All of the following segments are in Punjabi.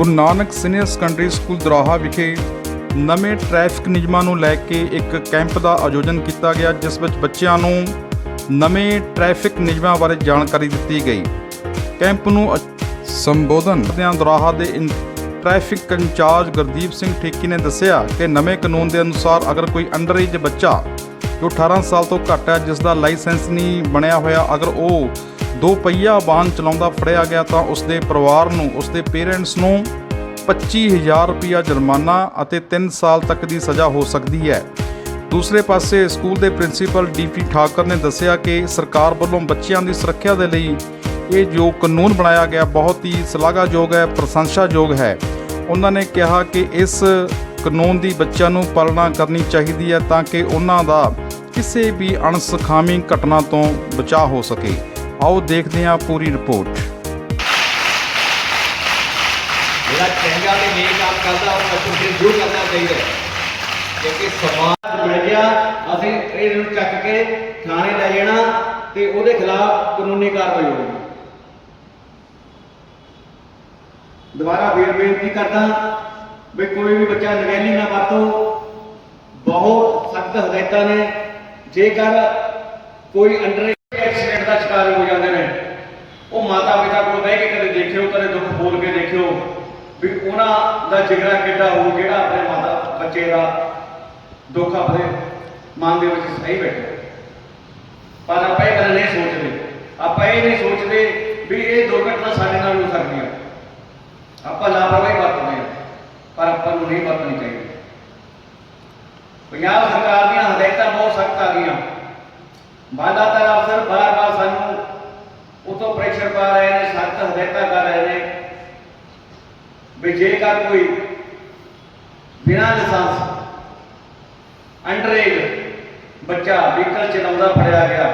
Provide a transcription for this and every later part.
Guru Nanak senior secondary school Daroha ਵਿਖੇ ਨਵੇਂ ਟ੍ਰੈਫਿਕ ਨਿਯਮਾਂ ਨੂੰ ਲੈ ਕੇ ਇੱਕ ਕੈਂਪ ਦਾ ਆਯੋਜਨ ਕੀਤਾ ਗਿਆ, ਜਿਸ ਵਿੱਚ ਬੱਚਿਆਂ ਨੂੰ ਨਵੇਂ ਟ੍ਰੈਫਿਕ ਨਿਯਮਾਂ ਬਾਰੇ ਜਾਣਕਾਰੀ ਦਿੱਤੀ ਗਈ। ਕੈਂਪ ਨੂੰ ਅ- ਸੰਬੋਧਨ ਕਰਦਿਆਂ ਦਰਾਹਾ ਦੇ ਇਨ- ਟ੍ਰੈਫਿਕ ਇੰਚਾਰਜ ਗੁਰਦੀਪ ਸਿੰਘ ਠੇਕੀ ਨੇ ਦੱਸਿਆ ਕਿ ਨਵੇਂ ਕਾਨੂੰਨ ਦੇ ਅਨੁਸਾਰ ਅਗਰ ਕੋਈ ਅੰਡਰ ਏਜ ਬੱਚਾ ਜੋ 18 ਸਾਲ ਤੋਂ ਘੱਟ ਹੈ ਜਿਸ ਦਾ ਲਾਇਸੈਂਸ ਨਹੀਂ ਬਣਿਆ ਹੋਇਆ, ਅਗਰ ਉਹ ਦੋ ਪਹੀਆ ਵਾਹਨ ਚਲਾਉਂਦਾ ਫੜਿਆ ਗਿਆ ਤਾਂ ਉਸ ਦੇ ਪਰਿਵਾਰ ਨੂੰ ਉਸ ਦੇ ਪੇਰੈਂਟਸ ਨੂੰ 25000 ਰੁਪਇਆ ਜੁਰਮਾਨਾ ਅਤੇ 3 ਸਾਲ ਤੱਕ ਦੀ ਸਜ਼ਾ ਹੋ ਸਕਦੀ ਹੈ। ਦੂਸਰੇ ਪਾਸੇ ਸਕੂਲ ਦੇ ਪ੍ਰਿੰਸੀਪਲ ਡੀਪੀ ਠਾਕਰ ਨੇ ਦੱਸਿਆ ਕਿ ਸਰਕਾਰ ਵੱਲੋਂ ਬੱਚਿਆਂ ਦੀ ਸੁਰੱਖਿਆ ਦੇ ਲਈ ਇਹ ਜੋ ਕਾਨੂੰਨ ਬਣਾਇਆ ਗਿਆ ਬਹੁਤ ਹੀ ਸ਼ਲਾਘਾਯੋਗ ਹੈ, ਪ੍ਰਸ਼ੰਸਾਯੋਗ ਹੈ। ਉਹਨਾਂ ਨੇ ਕਿਹਾ ਕਿ ਇਸ ਕਾਨੂੰਨ ਦੀ ਬੱਚਿਆਂ ਨੂੰ ਪਾਲਣਾ ਕਰਨੀ ਚਾਹੀਦੀ ਹੈ ਤਾਂ ਕਿ ਉਹਨਾਂ ਦਾ ਕਿਸੇ ਵੀ ਅਣਸੁਖਾਵੀ ਘਟਨਾ ਤੋਂ ਬਚਾਅ ਹੋ ਸਕੇ। ਆਓ ਦੇਖਦੇ ਹਾਂ ਪੂਰੀ ਰਿਪੋਰਟ। ਜਿਹੜਾ ਚੰਗਾ ਤੇ ਨੇਕ ਕੰਮ ਕਰਦਾ, ਉਹ ਬੱਚੋਂ ਜ਼ਰੂਰ ਕਰਨਾ ਚਾਹੀਦਾ ਹੈ। ਕਿਉਂਕਿ ਸਮਾਜ ਮਿਲ ਗਿਆ ਅਸੀਂ ਇਹਨੂੰ ਚੱਕ ਕੇ ਥਾਣੇ ਲੈ ਜਾਣਾ ਤੇ ਉਹਦੇ ਖਿਲਾਫ ਕਾਨੂੰਨੀ ਕਾਰਵਾਈ ਹੋਵੇਗੀ ਦੁਬਾਰਾ ਫੇਰ ਬੇਨਤੀ ਕਰਦਾ ਵੀ ਕੋਈ ਵੀ ਬੱਚਾ ਨਗੈਲੀ ਨਾ ਵਰਤੋ। ਬਹੁਤ ਸਖਤ ਹਦਾਇਤਾਂ ਨੇ। ਜੇਕਰ ਕੋਈ ਅੰਡਰ ਐਕਸੀਡੈਂਟ ਦਾ ਸ਼ਿਕਾਰ ਹੋ ਜਾਂਦੇ ਨੇ ਉਹ ਮਾਤਾ ਪਿਤਾ ਕੋਲ ਬਹਿ ਕੇ ਕਦੇ ਦੇਖਿਓ, ਕਦੇ ਦੁੱਖ ਬੋਲ ਕੇ ਦੇਖਿਓ ਵੀ ਉਹਨਾਂ ਦਾ ਜਿਗਰਾ ਕਿੱਡਾ ਹੋ, ਜਿਹੜਾ ਆਪਣੇ ਮਾਤਾ ਬੱਚੇ ਦਾ ਦੁੱਖ ਆਪਣੇ ਮਨ ਦੇ ਵਿੱਚ ਸਹੀ ਬੈਠੇ। ਪਰ ਆਪਾਂ ਇਹ ਗੱਲ ਨਹੀਂ ਸੋਚਦੇ। ਆਪਾਂ ਇਹ ਨਹੀਂ ਸੋਚਦੇ ਵੀ ਇਹ ਦੁਰਘਟਨਾ ਸਾਡੇ ਨਾਲ ਹੋ ਸਕਦੀ ਹੈ। ਆਪਾਂ ਲਾਪਰਵਾਹੀ ਵਰਤਦੇ ਹਾਂ, ਪਰ ਆਪਾਂ ਨੂੰ ਨਹੀਂ ਵਰਤਣੀ ਚਾਹੀਦੀ। ਪੰਜਾਬ ਸਰਕਾਰ ਦੀਆਂ ਹਦਾਇਤਾਂ ਬਹੁਤ ਸਖਤ ਆ ਗਈਆਂ। ਬਾਲਾਤਰ ਅਫਸਰ ਬਾਰ-ਬਾਰ ਸਾਨੂੰ ਉਤੋਂ ਪ੍ਰੈਸ਼ਰ ਪਾ ਰਹੇ ਨੇ ਸਖਤ ਹਦਾਇਤਾਂ ਕਰ ਰਹੇ ਨੇ ਵੀ ਜੇਕਰ ਕੋਈ ਬਿਨਾਂ ਲਾਇਸੈਂਸ ਅੰਡਰ ਬੱਚਾ ਵਹੀਕਲ ਚਲਾਉਂਦਾ ਫੜਿਆ ਗਿਆ,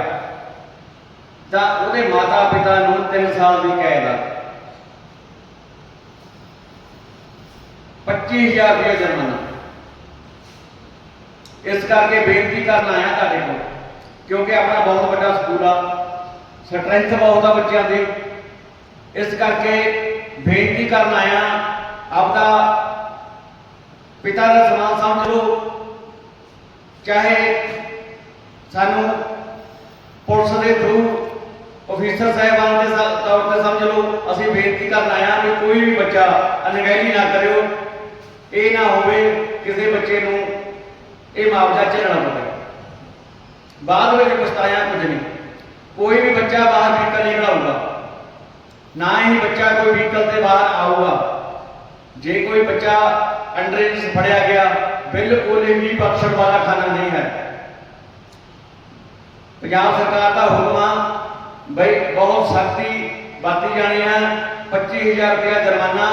ਤਾਂ ਉਹਦੇ ਮਾਤਾ ਪਿਤਾ ਨੂੰ 3 ਸਾਲ ਦੀ ਕੈਦ ਆ। 25000 ਰੁਪਏ ਜੁਰਮਾਨਾ। ਇਸ ਕਰਕੇ ਬੇਨਤੀ ਕਰਨ ਆਇਆ ਤੁਹਾਡੇ ਕੋਲ, ਕਿਉਂਕਿ ਆਪਣਾ ਬਹੁਤ ਵੱਡਾ ਸਕੂਲ ਆ, ਸਟਰੈਂਥ ਬਹੁਤ ਆ ਬੱਚਿਆਂ ਦੀ। ਇਸ ਕਰਕੇ ਬੇਨਤੀ ਕਰਨ ਆਇਆ ਆਪਦਾ ਪਿਤਾ ਦਾ ਸਮਾਨ ਸਮਝ ਲਓ। ਚਾਹੇ ਸਾਨੂੰ ਪੁਲਿਸ ਦੇ ਥਰੂ ਅਫੀਸਰ ਸਾਹਿਬਾਨ ਦੇ ਤੌਰ ਤੇ ਸਮਝ ਲਓ। ਅਸੀਂ ਬੇਨਤੀ ਕਰਨ ਆਇਆ ਕਿ ਕੋਈ ਵੀ ਬੱਚਾ ਅਣਗਹਿਲੀ ਨਾ ਕਰਿਓ। ਇਹ ਨਾ ਹੋਵੇ ਕਿਸੇ ਬੱਚੇ ਨੂੰ ਇਹ ਮੁਆਵਜ਼ਾ ਝੱਲਣਾ ਪਵੇ। ਬਾਅਦ ਵਿੱਚ ਪਛਤਾਇਆ ਕੁਝ ਨਹੀਂ। ਕੋਈ ਵੀ ਬੱਚਾ ਬਾਹਰ ਨਿਕਲ ਨਹੀਂ ਖੜਾਊਗਾ ਨਾ ਹੀ ਬੱਚਾ ਕੋਈ ਵਹੀਕਲ ਤੇ ਬਾਹਰ ਆਊਗਾ। ਜੇ ਕੋਈ ਬੱਚਾ ਅੰਡਰ ਫੜਿਆ ਗਿਆ, ਬਿਲਕੁਲ ਵੀ ਬਖਸ਼ਣ ਵਾਲਾ ਖਾਨਾ ਨਹੀਂ ਹੈ। ਪੰਜਾਬ ਸਰਕਾਰ ਦਾ ਹੁਕਮ ਆ, ਬਈ ਬਹੁਤ ਸਖਤੀ ਵਰਤੀ ਜਾਣੀ ਹੈ 25000 ਰੁਪਇਆ ਜੁਰਮਾਨਾ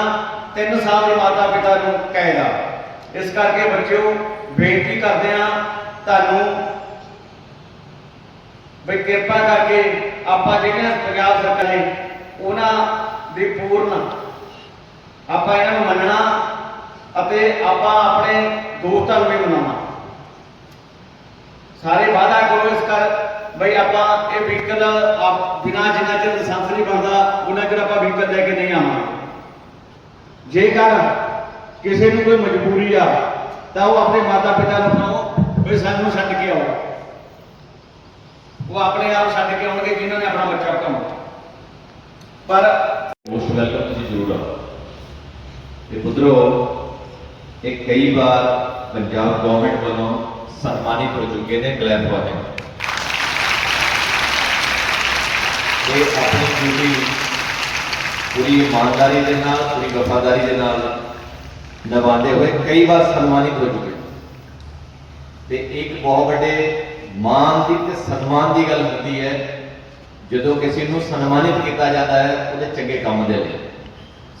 3 ਸਾਲ ਦੇ ਮਾਤਾ ਪਿਤਾ ਨੂੰ ਕੈਦ ਆ। ਇਸ ਕਰਕੇ ਬੱਚਿਓ, ਬੇਨਤੀ ਕਰਦੇ ਆ ਤੁਹਾਨੂੰ ਬਈ ਕਿਰਪਾ ਕਰਕੇ ਆਪਾਂ ਜਿਹੜੀਆਂ ਪੰਜਾਬ ਸਰਕਾਰ ਨੇ ਉਹਨਾਂ ਦੀ ਪੂਰਨ। ਆਪਾਂ ਇਹਨਾਂ ਨੂੰ ਮੰਨਣਾ ਅਤੇ ਆਪਾਂ ਆਪਣੇ ਦੋਸਤਾਂ ਨੂੰ ਵੀ ਮਨਾਉਣਾ। ਸਾਰੇ ਵਾਅਦਾ ਕਰੋ ਇਸ ਕਰ ਬਈ ਆਪਾਂ ਇਹ ਵਹੀਕਲ ਆਪ ਬਿਨਾਂ ਜਿੰਨਾ ਚਿਰ ਲਾਇਸੈਂਸ ਨਹੀਂ ਬਣਦਾ ਉਹਨਾਂ ਚਿਰ ਆਪਾਂ ਵਹੀਕਲ ਲੈ ਕੇ ਨਹੀਂ ਆਵਾਂਗੇ। ਜੇਕਰ ਕਿਸੇ ਨੂੰ ਕੋਈ ਮਜਬੂਰੀ ਆ, ਤਾਂ ਉਹ ਆਪਣੇ ਮਾਤਾ ਪਿਤਾ ਨੂੰ ਕਹੋ ਵੀ ਸਾਨੂੰ ਛੱਡ ਕੇ ਆਓ। ਉਹ ਆਪਣੇ ਆਪ ਛੱਡ ਕੇ ਆਉਣਗੇ, ਜਿਨ੍ਹਾਂ ਨੇ ਆਪਣਾ ਬੱਚਾ ਕਮਾਉਣਾ ਪਰ ਮੋਸਟ ਵੈਲਕਮ ਤੁਸੀਂ ਜ਼ਰੂਰ ਆਓ। ਤੇ ਪੁੱਤਰੋ, ਇਹ ਕਈ ਵਾਰ ਪੰਜਾਬ ਗਵਰਨਮੈਂਟ ਵੱਲੋਂ ਸਨਮਾਨਿਤ ਹੋ ਚੁੱਕੇ ਨੇ ਕਲੈਪ ਵਾਲੇ। ਇਹ ਆਪਣੀ ਡਿਊਟੀ ਪੂਰੀ ਇਮਾਨਦਾਰੀ ਦੇ ਨਾਲ, ਪੂਰੀ ਵਫਾਦਾਰੀ ਦੇ ਨਾਲ ਨਿਭਾਉਂਦੇ ਹੋਏ ਕਈ ਵਾਰ ਸਨਮਾਨਿਤ ਹੋ ਚੁੱਕੇ ਤੇ ਇੱਕ ਬਹੁਤ ਵੱਡੇ ਮਾਨ ਦੀ ਤੇ ਸਨਮਾਨ ਦੀ ਗੱਲ ਹੁੰਦੀ ਹੈ ਜਦੋਂ ਕਿਸੇ ਨੂੰ ਸਨਮਾਨਿਤ ਕੀਤਾ ਜਾਂਦਾ ਹੈ ਉਹਦੇ ਚੰਗੇ ਕੰਮ ਦੇ ਲਈ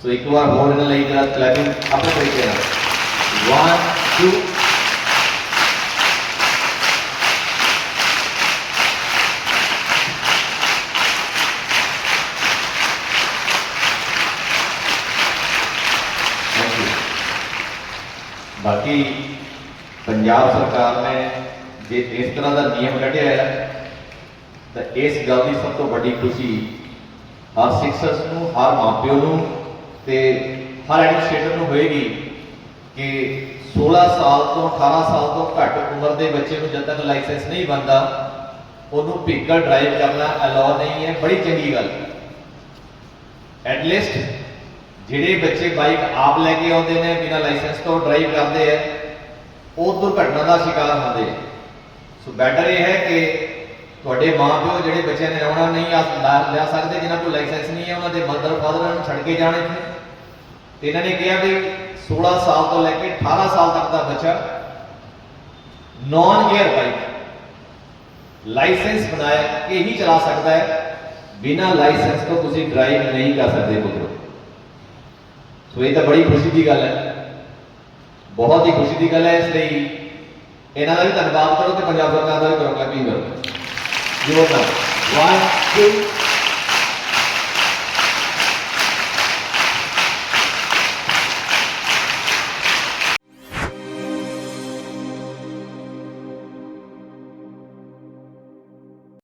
ਸੋ ਇੱਕ ਵਾਰ ਹੋਰ ਇਹਨਾਂ ਲਈ ਜਰਾ ਕਲੈਪਿੰਗ ਆਪਣੇ ਤਰੀਕੇ ਨਾਲ 1 2 ਥੈਂਕ ਯੂ ਬਾਕੀ ਪੰਜਾਬ ਸਰਕਾਰ ਨੇ ਜੇ ਇਸ ਤਰ੍ਹਾਂ ਦਾ ਨਿਯਮ ਕੱਢਿਆ ਹੈ ਤਾਂ ਇਸ ਗੱਲ ਦੀ ਸਭ ਤੋਂ ਵੱਡੀ ਖੁਸ਼ੀ ਹਰ ਸਿਕਸਰਸ ਨੂੰ, ਹਰ ਮਾਪਿਓ ਨੂੰ ਤੇ ਹਰ ਐਡਮਿਨਿਸਟ੍ਰੇਟਰ ਨੂੰ ਹੋਏਗੀ ਕਿ 16 ਸਾਲ ਤੋਂ 18 ਸਾਲ ਤੋਂ ਘੱਟ ਉਮਰ ਦੇ ਬੱਚੇ ਨੂੰ ਜਦ ਤੱਕ ਲਾਇਸੈਂਸ ਨਹੀਂ ਬਣਦਾ, ਉਹਨੂੰ ਵਹੀਕਲ ਡਰਾਈਵ ਕਰਨਾ ਅਲਾਉ ਨਹੀਂ ਹੈ, ਬੜੀ ਚੰਗੀ ਗੱਲ। ਐਟਲੀਸਟ ਜਿਹੜੇ ਬੱਚੇ ਬਾਈਕ ਆਪ ਲੈ ਕੇ ਆਉਂਦੇ ਨੇ, ਬਿਨਾਂ ਲਾਇਸੈਂਸ ਤੋਂ ਡਰਾਈਵ ਕਰਦੇ ਆ, ਉਹ ਦੁਰਘਟਨਾ ਦਾ ਸ਼ਿਕਾਰ ਹੁੰਦੇ ਸੋ ਬੈਟਰ ਇਹ ਹੈ ਕਿ ਤੁਹਾਡੇ ਮਾਪਿਓ ਜਿਹੜੇ ਬੱਚਿਆਂ ਨੇ ਆਉਣਾ ਨਹੀਂ ਆ ਲਾ- ਲਿਆ ਸਕਦੇ, ਜਿਨ੍ਹਾਂ ਕੋਲ ਲਾਇਸੈਂਸ ਨਹੀਂ ਹੈ, ਉਹਨਾਂ ਦੇ ਮਦਰ, ਫਾਦਰ ਨੂੰ ਛੱਡ ਕੇ ਜਾਣੇ ਤੇ ਇਹਨਾਂ ਨੇ ਕਿਹਾ ਵੀ 16 ਸਾਲ ਤੋਂ ਲੈ ਕੇ 18 ਸਾਲ ਤੱਕ ਦਾ ਬੱਚਾ ਨੌਨ ਗੇਅਰ ਬਾਈਕ ਲਾਇਸੈਂਸ ਬਣਾਇਆ ਕਿ ਹੀ ਚਲਾ ਸਕਦਾ ਹੈ, ਬਿਨਾਂ ਲਾਇਸੈਂਸ ਤੋਂ ਤੁਸੀਂ ਡਰਾਈਵ ਨਹੀਂ ਕਰ ਸਕਦੇ ਪੁੱਤਰੋ। ਸੋ ਇਹ ਤਾਂ ਬੜੀ ਖੁਸ਼ੀ ਦੀ ਗੱਲ ਹੈ। ਬਹੁਤ ਹੀ ਖੁਸ਼ੀ ਦੀ ਗੱਲ ਹੈ ਇਸ ਲਈ ਇਹਨਾਂ ਦਾ ਵੀ ਧੰਨਵਾਦ ਕਰੋ ਤੇ ਪੰਜਾਬ ਸਰਕਾਰ ਦਾ ਵੀ ਕਰੋ ਕਲੈਪਿੰਗ ਕਰੋ। yoga. One, two,